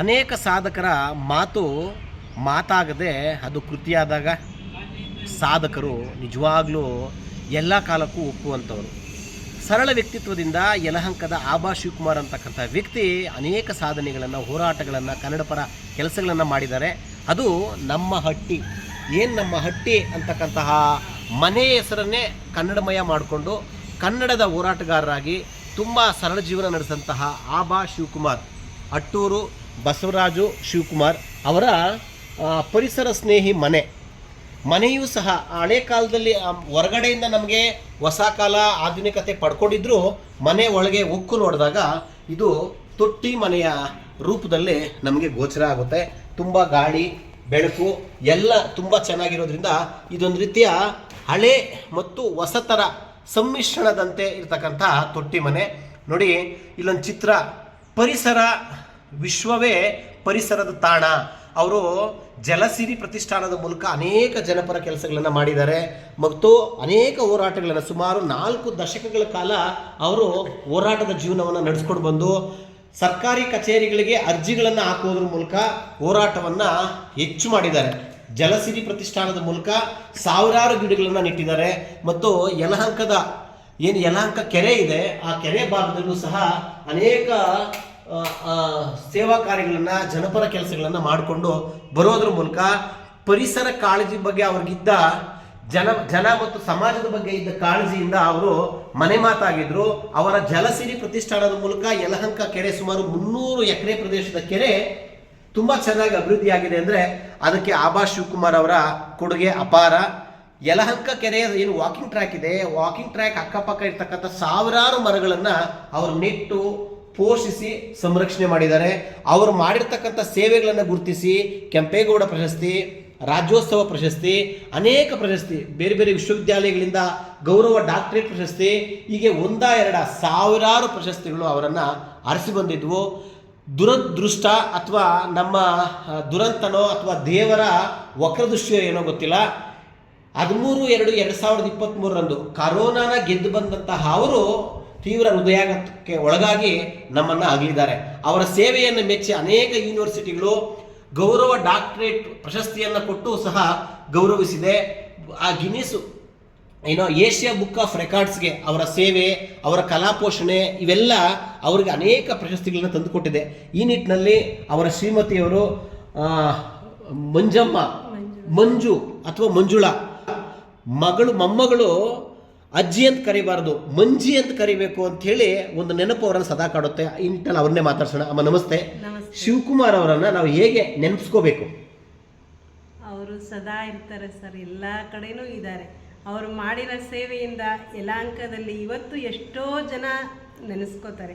ಅನೇಕ ಸಾಧಕರ ಮಾತು ಮಾತಾಗದೆ ಅದು ಕೃತಿಯಾದಾಗ ಸಾಧಕರು ನಿಜವಾಗ್ಲೂ ಎಲ್ಲ ಕಾಲಕ್ಕೂ ಒಪ್ಪುವಂಥವ್ರು. ಸರಳ ವ್ಯಕ್ತಿತ್ವದಿಂದ ಯಲಹಂಕದ ಆಭಾ ಶಿವಕುಮಾರ್ ಅಂತಕ್ಕಂಥ ವ್ಯಕ್ತಿ ಅನೇಕ ಸಾಧನೆಗಳನ್ನು, ಹೋರಾಟಗಳನ್ನು, ಕನ್ನಡ ಪರ ಕೆಲಸಗಳನ್ನು ಮಾಡಿದ್ದಾರೆ. ಅದು ನಮ್ಮ ಹಟ್ಟಿ. ಏನು ನಮ್ಮ ಹಟ್ಟಿ ಅಂತಕ್ಕಂತಹ ಮನೆ ಹೆಸರನ್ನೇ ಕನ್ನಡಮಯ ಮಾಡಿಕೊಂಡು ಕನ್ನಡದ ಹೋರಾಟಗಾರರಾಗಿ ತುಂಬ ಸರಳ ಜೀವನ ನಡೆಸಿದಂತಹ ಆಭಾ ಶಿವಕುಮಾರ್. ಅಟ್ಟೂರು ಬಸವರಾಜು ಶಿವಕುಮಾರ್ ಅವರ ಪರಿಸರ ಸ್ನೇಹಿ ಮನೆ. ಮನೆಯೂ ಸಹ ಹಳೆ ಕಾಲದಲ್ಲಿ ಹೊರಗಡೆಯಿಂದ ನಮಗೆ ಹೊಸ ಕಾಲ, ಆಧುನಿಕತೆ ಪಡ್ಕೊಂಡಿದ್ರು. ಮನೆ ಒಳಗೆ ಉಕ್ಕು ನೋಡಿದಾಗ ಇದು ತೊಟ್ಟಿ ಮನೆಯ ರೂಪದಲ್ಲಿ ನಮಗೆ ಗೋಚರ ಆಗುತ್ತೆ. ತುಂಬ ಗಾಳಿ, ಬೆಳಕು, ಎಲ್ಲ ತುಂಬ ಚೆನ್ನಾಗಿರೋದ್ರಿಂದ ಇದೊಂದು ರೀತಿಯ ಹಳೆ ಮತ್ತು ಹೊಸತರ ಸಮ್ಮಿಶ್ರಣದಂತೆ ಇರತಕ್ಕಂಥ ತೊಟ್ಟಿ ಮನೆ. ನೋಡಿ, ಇಲ್ಲೊಂದು ಚಿತ್ರ. ಪರಿಸರ ವಿಶ್ವವೇ ಪರಿಸರದ ತಾಣ. ಅವರು ಜಲಸಿರಿ ಪ್ರತಿಷ್ಠಾನದ ಮೂಲಕ ಅನೇಕ ಜನಪರ ಕೆಲಸಗಳನ್ನು ಮಾಡಿದ್ದಾರೆ. ಮತ್ತು ಅನೇಕ ಹೋರಾಟಗಳನ್ನು ಸುಮಾರು ನಾಲ್ಕು ದಶಕಗಳ ಕಾಲ ಅವರು ಹೋರಾಟದ ಜೀವನವನ್ನು ನಡೆಸ್ಕೊಂಡು ಬಂದು, ಸರ್ಕಾರಿ ಕಚೇರಿಗಳಿಗೆ ಅರ್ಜಿಗಳನ್ನು ಹಾಕುವುದರ ಮೂಲಕ ಹೋರಾಟವನ್ನು ಹೆಚ್ಚು ಮಾಡಿದ್ದಾರೆ. ಜಲಸಿರಿ ಪ್ರತಿಷ್ಠಾನದ ಮೂಲಕ ಸಾವಿರಾರು ಗಿಡಗಳನ್ನು ನೆಟ್ಟಿದ್ದಾರೆ. ಮತ್ತು ಯಲಹಂಕದ, ಏನು ಯಲಹಂಕ ಕೆರೆ ಇದೆ, ಆ ಕೆರೆ ಭಾಗದಲ್ಲೂ ಸಹ ಅನೇಕ ಸೇವಾ ಕಾರ್ಯಗಳನ್ನು, ಜನಪರ ಕೆಲಸಗಳನ್ನು ಮಾಡಿಕೊಂಡು ಬರೋದ್ರ ಮೂಲಕ ಪರಿಸರ ಕಾಳಜಿ ಬಗ್ಗೆ ಅವ್ರಿಗಿದ್ದ ಜನ ಜನ ಮತ್ತು ಸಮಾಜದ ಬಗ್ಗೆ ಇದ್ದ ಕಾಳಜಿಯಿಂದ ಅವರು ಮನೆ ಮಾತಾಗಿದ್ರು. ಅವರ ಜಲಸಿರಿ ಪ್ರತಿಷ್ಠಾನದ ಮೂಲಕ ಯಲಹಂಕ ಕೆರೆ ಸುಮಾರು ಮುನ್ನೂರು ಎಕರೆ ಪ್ರದೇಶದ ಕೆರೆ ತುಂಬಾ ಚೆನ್ನಾಗಿ ಅಭಿವೃದ್ಧಿಯಾಗಿದೆ ಅಂದ್ರೆ ಅದಕ್ಕೆ ಆಭಾ ಶಿವಕುಮಾರ್ ಅವರ ಕೊಡುಗೆ ಅಪಾರ. ಯಲಹಂಕ ಕೆರೆ ಏನು ವಾಕಿಂಗ್ ಟ್ರ್ಯಾಕ್ ಇದೆ. ವಾಕಿಂಗ್ ಟ್ರ್ಯಾಕ್ ಅಕ್ಕಪಕ್ಕ ಇರ್ತಕ್ಕಂಥ ಸಾವಿರಾರು ಮರಗಳನ್ನ ಅವರು ನೆಟ್ಟು ಪೋಷಿಸಿ ಸಂರಕ್ಷಣೆ ಮಾಡಿದ್ದಾರೆ. ಅವರು ಮಾಡಿರ್ತಕ್ಕಂಥ ಸೇವೆಗಳನ್ನು ಗುರುತಿಸಿ, ಕೆಂಪೇಗೌಡ ಪ್ರಶಸ್ತಿ, ರಾಜ್ಯೋತ್ಸವ ಪ್ರಶಸ್ತಿ, ಅನೇಕ ಪ್ರಶಸ್ತಿ, ಬೇರೆ ಬೇರೆ ವಿಶ್ವವಿದ್ಯಾಲಯಗಳಿಂದ ಗೌರವ ಡಾಕ್ಟರೇಟ್ ಪ್ರಶಸ್ತಿ, ಹೀಗೆ ಒಂದ ಎರಡ ಸಾವಿರಾರು ಪ್ರಶಸ್ತಿಗಳು ಅವರನ್ನು ಅರಸಿ ಬಂದಿದ್ವು. ದುರದೃಷ್ಟ ಅಥವಾ ನಮ್ಮ ದುರಂತನೋ ಅಥವಾ ದೇವರ ವಕ್ರದೃಷ್ಟಿಯೋ ಏನೋ ಗೊತ್ತಿಲ್ಲ. ಹದಿಮೂರು ಎರಡು ಎರಡು ಸಾವಿರದ ಇಪ್ಪತ್ತ್ಮೂರರಂದು ಕರೋನಾನ ಗೆದ್ದು ಬಂದಂತಹ ಅವರು ತೀವ್ರ ಹೃದಯಾಘಾತಕ್ಕೆ ಒಳಗಾಗಿ ನಮ್ಮನ್ನು ಆಗಲಿದ್ದಾರೆ ಅವರ ಸೇವೆಯನ್ನು ಮೆಚ್ಚಿ ಅನೇಕ ಯೂನಿವರ್ಸಿಟಿಗಳು ಗೌರವ ಡಾಕ್ಟರೇಟ್ ಪ್ರಶಸ್ತಿಯನ್ನು ಕೊಟ್ಟು ಸಹ ಗೌರವಿಸಿದೆ. ಆ ಗಿನ್ನಿಸು ಏನೋ ಏಷ್ಯಾ ಬುಕ್ ಆಫ್ ರೆಕಾರ್ಡ್ಸ್ಗೆ ಅವರ ಸೇವೆ, ಅವರ ಕಲಾ ಪೋಷಣೆ ಇವೆಲ್ಲ ಅವರಿಗೆ ಅನೇಕ ಪ್ರಶಸ್ತಿಗಳನ್ನು ತಂದುಕೊಟ್ಟಿದೆ. ಈ ನಿಟ್ಟಿನಲ್ಲಿ ಅವರ ಶ್ರೀಮತಿಯವರು ಮಂಜಮ್ಮ, ಮಂಜು ಅಥವಾ ಮಂಜುಳ, ಮಗಳು, ಮೊಮ್ಮಗಳು ಅಜ್ಜಿ ಅಂತ ಕರಿಬಾರ್ದು ಮಂಜಿ ಅಂತ ಕರಿಬೇಕು ಅಂತ ಹೇಳಿ ಒಂದು ನೆನಪು ಅವರನ್ನು ಸದಾ ಕಾಡುತ್ತೆ. ನಿಟ್ಟಿನಲ್ಲಿ ಅವ್ರನ್ನೇ ಮಾತಾಡ್ಸೋಣ. ಅಮ್ಮ ನಮಸ್ತೆ. ನಮಸ್ತೆ. ಶಿವಕುಮಾರ್ ಅವರನ್ನ ನಾವು ಹೇಗೆ ನೆನೆಸ್ಕೋಬೇಕು ಅವರು ಸದಾ ಇರ್ತಾರೆ ಸರ್ ಎಲ್ಲ ಕಡೆನೂ ಇದ್ದಾರೆ. ಅವರು ಮಾಡಿರೋ ಸೇವೆಯಿಂದ ಯಲಾಂಕದಲ್ಲಿ ಇವತ್ತು ಎಷ್ಟೋ ಜನ ನೆನೆಸ್ಕೋತಾರೆ.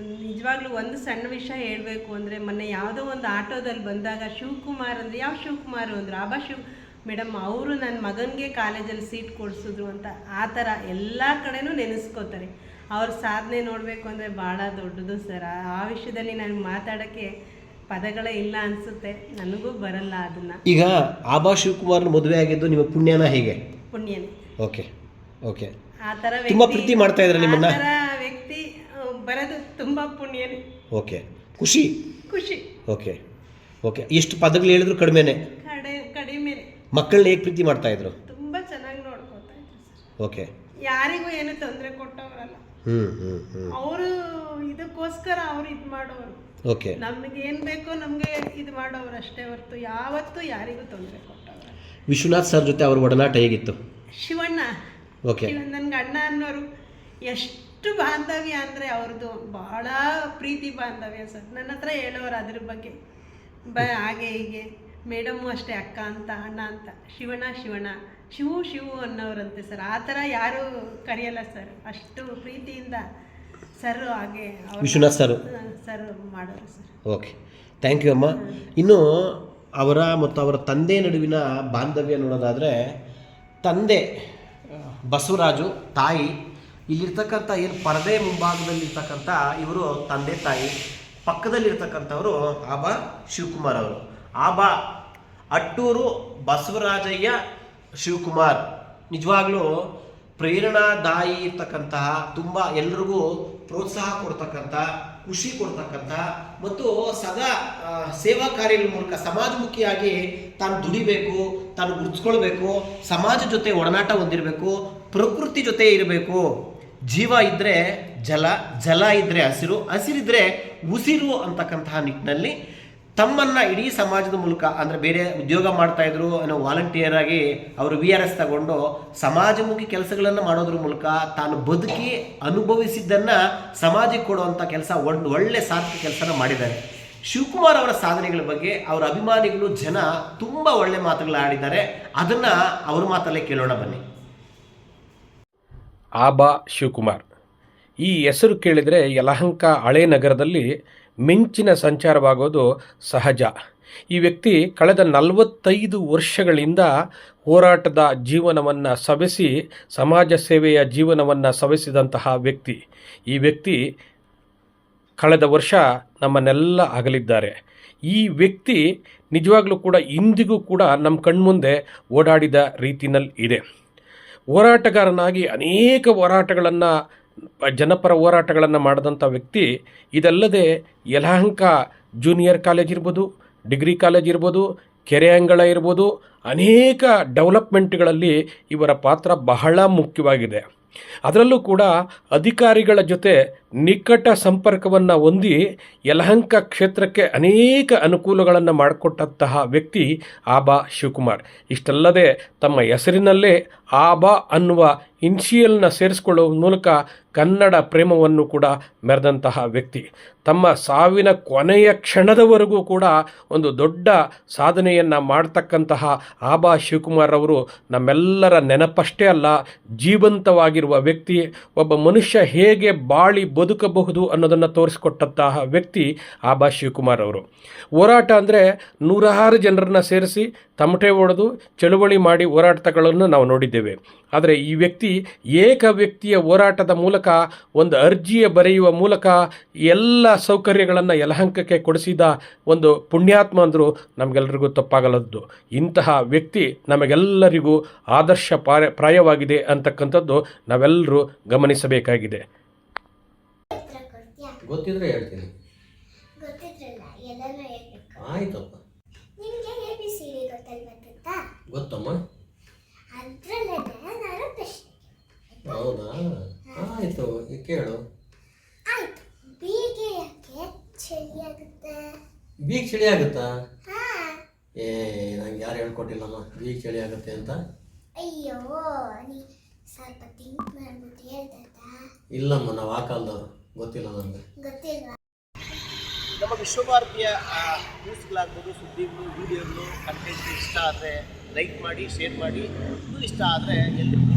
ನಿಜವಾಗ್ಲೂ ಒಂದು ಸಣ್ಣ ವಿಷಯ ಹೇಳಬೇಕು ಅಂದರೆ ಮೊನ್ನೆ ಯಾವುದೋ ಒಂದು ಆಟೋದಲ್ಲಿ ಬಂದಾಗ ಶಿವಕುಮಾರ್ ಅಂದರೆ ಯಾವ ಶಿವಕುಮಾರ್ ಅಂದ್ರೆ ಆಬಾ ಶಿವ್ ಮೇಡಮ್ ಅವರು ನನ್ನ ಮಗನಿಗೆ ಕಾಲೇಜಲ್ಲಿ ಸೀಟ್ ಕೊಡಿಸಿದ್ರು ಅಂತ ಆ ಥರ ಎಲ್ಲ ಕಡೆನೂ ನೆನೆಸ್ಕೋತಾರೆ. ಅವ್ರ ಸಾಧನೆ ನೋಡಬೇಕು ಅಂದರೆ ಭಾಳ ದೊಡ್ಡದು ಸರ್. ಆ- ವಿಷಯದಲ್ಲಿ ನನಗೆ ಮಾತಾಡೋಕ್ಕೆ ಪದಗಳೇ ಇಲ್ಲ ಅನಿಸುತ್ತೆ. ನನಗೂ ಬರಲ್ಲ ಅದನ್ನು. ಈಗ ಆಬಾ ಶಿವಕುಮಾರ್ನ ಮದುವೆ ಆಗಿದ್ದು ನಿಮ್ಮ ಪುಣ್ಯನ ಹೇಗೆ? ಪುಣ್ಯನೇ. Okay okay. ಆ ಥರ ತುಂಬಾ ಪ್ರೀತಿ ಮಾಡ್ತಾ ಇದ್ದಾರೆ ನಿಮ್ಮನ್ನ? ಆ ಥರ ವ್ಯಕ್ತಿ ಬರೋದು ತುಂಬ ಪುಣ್ಯನೇ. ಓಕೆ ಖುಷಿ. ಖುಷಿ. Okay okay. ಎಷ್ಟು ಪದಗಳು ಹೇಳಿದ್ರು ಕಡಿಮೆನೆ. ಕಡೆ ಕಡಿಮೆ ಮಕ್ಕಳನ್ನ ಹೇಗೆ ಪ್ರೀತಿ ಮಾಡ್ತಾ ಇದ್ರು? ತುಂಬ ಚೆನ್ನಾಗಿ ನೋಡ್ಕೊತಾ ಇದ್ರು ಸರ್. ಓಕೆ. ಯಾರಿಗೂ ಏನು ತೊಂದರೆ ಕೊಟ್ಟವರಲ್ಲ. ಹ್ಞೂ ಹ್ಞೂ ಹ್ಞೂ ಅವರು ಇದಕ್ಕೋಸ್ಕರ ಅವ್ರು ಇದು ಮಾಡೋರು. ಓಕೆ. ನಮಗೆ ಏನು ಬೇಕೋ ನಮಗೆ ಇದು ಮಾಡೋರು ಅಷ್ಟೇ ಹೊರತು ಯಾವತ್ತೂ ಯಾರಿಗೂ ತೊಂದರೆ ಕೊಟ್ಟವರು ವಿಶ್ವನಾಥ್ ಸರ್ ಜೊತೆ ಅವ್ರ ಒಡನಾಟ ಹೇಗಿತ್ತು? ಶಿವಣ್ಣ. ಓಕೆ. ನನ್ಗೆ ಅಣ್ಣ ಅನ್ನೋರು ಎಷ್ಟು ಬಾಂಧವ್ಯ ಅಂದರೆ ಅವ್ರದ್ದು ಭಾಳ ಪ್ರೀತಿ ಬಾಂಧವ್ಯ ಸರ್. ನನ್ನ ಹತ್ರ ಹೇಳೋರು ಅದ್ರ ಬಗ್ಗೆ. ಬ ಹಾಗೆ ಹೀಗೆ. ಮೇಡಮ್ಮು ಅಷ್ಟೇ ಅಕ್ಕ ಅಂತ ಅಣ್ಣ ಅಂತ. ಶಿವಣ್ಣ ಶಿವಣ್ಣ. ಶಿವು ಶಿವು ಅನ್ನೋರಂತೆ ಸರ್. ಆ ಥರ ಯಾರೂ ಕರೆಯಲ್ಲ ಸರ್. ಅಷ್ಟು ಪ್ರೀತಿಯಿಂದ ಸರ್ ಹಾಗೆ ವಿಶ್ವನಾಥ್ ಸರ್. ಸರ್ ಮಾಡೋರು ಸರ್. ಓಕೆ. ಥ್ಯಾಂಕ್ ಯು ಅಮ್ಮ. ಇನ್ನು ಅವರ ಮತ್ತು ಅವರ ತಂದೆ ನಡುವಿನ ಬಾಂಧವ್ಯ ನೋಡೋದಾದರೆ ತಂದೆ ಬಸವರಾಜು ತಾಯಿ ಇಲ್ಲಿರ್ತಕ್ಕಂಥ ಏನು ಪರದೆ ಮುಂಭಾಗದಲ್ಲಿರ್ತಕ್ಕಂಥ ಇವರು ತಂದೆ ತಾಯಿ. ಪಕ್ಕದಲ್ಲಿರ್ತಕ್ಕಂಥವರು ಆಬಾ ಶಿವಕುಮಾರ್ ಅವರು. ಆಬಾ, ಅಟ್ಟೂರು ಬಸವರಾಜಯ್ಯ ಶಿವಕುಮಾರ್. ನಿಜವಾಗ್ಲೂ ಪ್ರೇರಣಾದಾಯಿ ಇರ್ತಕ್ಕಂತಹ ತುಂಬ ಎಲ್ರಿಗೂ ಪ್ರೋತ್ಸಾಹ ಕೊಡ್ತಕ್ಕಂಥ, ಖುಷಿ ಕೊಡ್ತಕ್ಕಂಥ ಮತ್ತು ಸದಾ ಸೇವಾ ಕಾರ್ಯಗಳ ಮೂಲಕ ಸಮಾಜಮುಖಿಯಾಗಿ ತಾನು ದುಡಿಬೇಕು, ತಾನು ಗುರುತಿಸ್ಕೊಳ್ಬೇಕು, ಸಮಾಜ ಜೊತೆ ಒಡನಾಟ ಹೊಂದಿರಬೇಕು, ಪ್ರಕೃತಿ ಜೊತೆ ಇರಬೇಕು. ಜೀವ ಇದ್ದರೆ ಜಲ ಜಲ ಇದ್ದರೆ ಹಸಿರು, ಹಸಿರಿದ್ರೆ ಉಸಿರು ಅಂತಕ್ಕಂತಹ ನಿಟ್ಟಿನಲ್ಲಿ ತಮ್ಮನ್ನ ಇಡೀ ಸಮಾಜದ ಮೂಲಕ ಅಂದರೆ ಬೇರೆ ಉದ್ಯೋಗ ಮಾಡ್ತಾ ಇದ್ರು ಏನೋ ವಾಲಂಟಿಯರ್ ಆಗಿ ಅವರು ವಿ ಆರ್ ಎಸ್ ತಗೊಂಡು ಸಮಾಜಮುಖಿ ಕೆಲಸಗಳನ್ನು ಮಾಡೋದ್ರ ಮೂಲಕ ತಾನು ಬದುಕಿ ಅನುಭವಿಸಿದ್ದನ್ನ ಸಮಾಜಕ್ಕೆ ಕೊಡುವಂಥ ಕೆಲಸ ಒಂದು ಒಳ್ಳೆ ಸಾರ್ಥಕ ಕೆಲಸನ ಮಾಡಿದ್ದಾರೆ. ಶಿವಕುಮಾರ್ ಅವರ ಸಾಧನೆಗಳ ಬಗ್ಗೆ ಅವರ ಅಭಿಮಾನಿಗಳು ಜನ ತುಂಬ ಒಳ್ಳೆ ಮಾತುಗಳು ಆಡಿದ್ದಾರೆ. ಅದನ್ನ ಅವ್ರ ಮಾತಲ್ಲೇ ಕೇಳೋಣ ಬನ್ನಿ. ಆಬಾ ಶಿವಕುಮಾರ್. ಈ ಹೆಸರು ಕೇಳಿದರೆ ಯಲಹಂಕ ಹಳೆ ನಗರದಲ್ಲಿ ಮಿಂಚಿನ ಸಂಚಾರವಾಗೋದು ಸಹಜ. ಈ ವ್ಯಕ್ತಿ ಕಳೆದ ನಲವತ್ತೈದು ವರ್ಷಗಳಿಂದ ಹೋರಾಟದ ಜೀವನವನ್ನು ಸವೆಸಿ, ಸಮಾಜ ಸೇವೆಯ ಜೀವನವನ್ನು ಸವೆಸಿದಂತಹ ವ್ಯಕ್ತಿ. ಈ ವ್ಯಕ್ತಿ ಕಳೆದ ವರ್ಷ ನಮ್ಮನ್ನೆಲ್ಲ ಅಗಲಿದ್ದಾರೆ. ಈ ವ್ಯಕ್ತಿ ನಿಜವಾಗ್ಲೂ ಕೂಡ ಇಂದಿಗೂ ಕೂಡ ನಮ್ಮ ಕಣ್ಮುಂದೆ ಓಡಾಡಿದ ರೀತಿಯಲ್ಲಿ ಇದೆ ಹೋರಾಟಗಾರನಾಗಿ ಅನೇಕ ಹೋರಾಟಗಳನ್ನು ಜನಪರ ಹೋರಾಟಗಳನ್ನು ಮಾಡಿದಂಥ ವ್ಯಕ್ತಿ, ಇದಲ್ಲದೆ ಯಲಹಂಕ ಜೂನಿಯರ್ ಕಾಲೇಜ್ ಇರ್ಬೋದು ಡಿಗ್ರಿ ಕಾಲೇಜ್ ಇರ್ಬೋದು, ಕೆರೆ ಅಂಗಳ ಇರ್ಬೋದು, ಅನೇಕ ಡೆವಲಪ್ಮೆಂಟ್ಗಳಲ್ಲಿ ಇವರ ಪಾತ್ರ ಬಹಳ ಮುಖ್ಯವಾಗಿದೆ. ಅದರಲ್ಲೂ ಕೂಡ ಅಧಿಕಾರಿಗಳ ಜೊತೆ ನಿಕಟ ಸಂಪರ್ಕವನ್ನು ಹೊಂದಿ ಯಲಹಂಕ ಕ್ಷೇತ್ರಕ್ಕೆ ಅನೇಕ ಅನುಕೂಲಗಳನ್ನು ಮಾಡಿಕೊಟ್ಟಂತಹ ವ್ಯಕ್ತಿ ಆಬಾ ಶಿವಕುಮಾರ್. ಇಷ್ಟಲ್ಲದೆ ತಮ್ಮ ಹೆಸರಿನಲ್ಲೇ ಆಬಾ ಅನ್ನುವ ಇನ್ಶಿಯಲ್ನ ಸೇರಿಸಿಕೊಳ್ಳುವ ಮೂಲಕ ಕನ್ನಡ ಪ್ರೇಮವನ್ನು ಕೂಡ ಮೆರೆದಂತಹ ವ್ಯಕ್ತಿ. ತಮ್ಮ ಸಾವಿನ ಕೊನೆಯ ಕ್ಷಣದವರೆಗೂ ಕೂಡ ಒಂದು ದೊಡ್ಡ ಸಾಧನೆಯನ್ನು ಮಾಡ್ತಕ್ಕಂತಹ ಆಬಾ ಶಿವಕುಮಾರ್ ಅವರು ನಮ್ಮೆಲ್ಲರ ನೆನಪಷ್ಟೇ ಅಲ್ಲ, ಜೀವಂತವಾಗಿರುವ ವ್ಯಕ್ತಿ. ಒಬ್ಬ ಮನುಷ್ಯ ಹೇಗೆ ಬಾಳಿ ಬದುಕಬಹುದು ಅನ್ನೋದನ್ನು ತೋರಿಸಿಕೊಟ್ಟಂತಹ ವ್ಯಕ್ತಿ ಆಬಾ ಶಿವಕುಮಾರ್ ಅವರು. ಹೋರಾಟ ಅಂದರೆ ನೂರಾರು ಜನರನ್ನ ಸೇರಿಸಿ ತಮಟೆ ಹೊಡೆದು ಚಳುವಳಿ ಮಾಡಿ ಹೋರಾಟಗಳನ್ನು ನಾವು ನೋಡಿದ್ದೇವೆ. ಆದರೆ ಈ ವ್ಯಕ್ತಿ ಏಕ ವ್ಯಕ್ತಿಯ ಹೋರಾಟದ ಮೂಲಕ, ಒಂದು ಅರ್ಜಿಯ ಬರೆಯುವ ಮೂಲಕ ಎಲ್ಲ ಸೌಕರ್ಯಗಳನ್ನು ಯಲಹಂಕಕ್ಕೆ ಕೊಡಿಸಿದ ಒಂದು ಪುಣ್ಯಾತ್ಮ ಅಂದರೂ ನಮಗೆಲ್ಲರಿಗೂ ತಪ್ಪಾಗಲದ್ದು ಇಂತಹ ವ್ಯಕ್ತಿ ನಮಗೆಲ್ಲರಿಗೂ ಆದರ್ಶ ಪಾರ, ಪ್ರಾಯವಾಗಿದೆ ಅಂತಕ್ಕಂಥದ್ದು ನಾವೆಲ್ಲರೂ ಗಮನಿಸಬೇಕಾಗಿದೆ. ಗೊತ್ತಿದ್ರೆ ಹೇಳ್ತೀನಿ. ಗೊತ್ತಿದ್ರಲ್ಲ ಎಲ್ಲನೂ ಹೇಳ್ಬೇಕು. ಆಯ್ತಪ್ಪ. ನಿಮ್ಗೆ ಎ ಬಿ ಸಿ ಡಿ ಗೊತ್ತಲ್ವಾ ಗೊತ್ತಾ? ಗೊತ್ತಮ್ಮ. ಅದ್ರಲ್ಲೇ ನಾನು ಪ್ರಶ್ನೆ ಹೌದಾ? ಆಯ್ತು ಕೇಳು. ಆಯ್ತು. ಬೀಗೆ ಯಾಕೆ ಚಳಿ ಆಗುತ್ತೆ? ಬೀಗ್ ಚಳಿ ಆಗುತ್ತಾ? ಏ ನಂಗೆ ಯಾರು ಹೇಳ್ಕೊಟ್ಟಿಲ್ಲಮ್ಮ ಬೀಗ್ ಚಳಿ ಆಗುತ್ತೆ ಅಂತ. ಅಯ್ಯೋ ನೀ ಸ್ವಲ್ಪ ಥಿಂಕ್ ಮಾಡ್ಬಿಟ್ಟು ಹೇಳ್ತಾ ಇಲ್ಲಮ್ಮ ನಾವು ಆ ಕಾಲದವ್ರು. ಗೊತ್ತಿಲ್ಲ ನನಗೆ. ನಮ್ಮ ವಿಶ್ವಭಾರತಿಯ ನ್ಯೂಸ್ಗಳಾಗ್ಬೋದು ಸುದ್ದಿಗಳು ವಿಡಿಯೋಗಳು ಕಂಟೆಂಟ್ ಇಷ್ಟ ಆದರೆ ಲೈಕ್ ಮಾಡಿ ಶೇರ್ ಮಾಡಿ. ಇನ್ನೂ ಇಷ್ಟ ಆದರೆ ಎಲ್ಲರಿಗೂ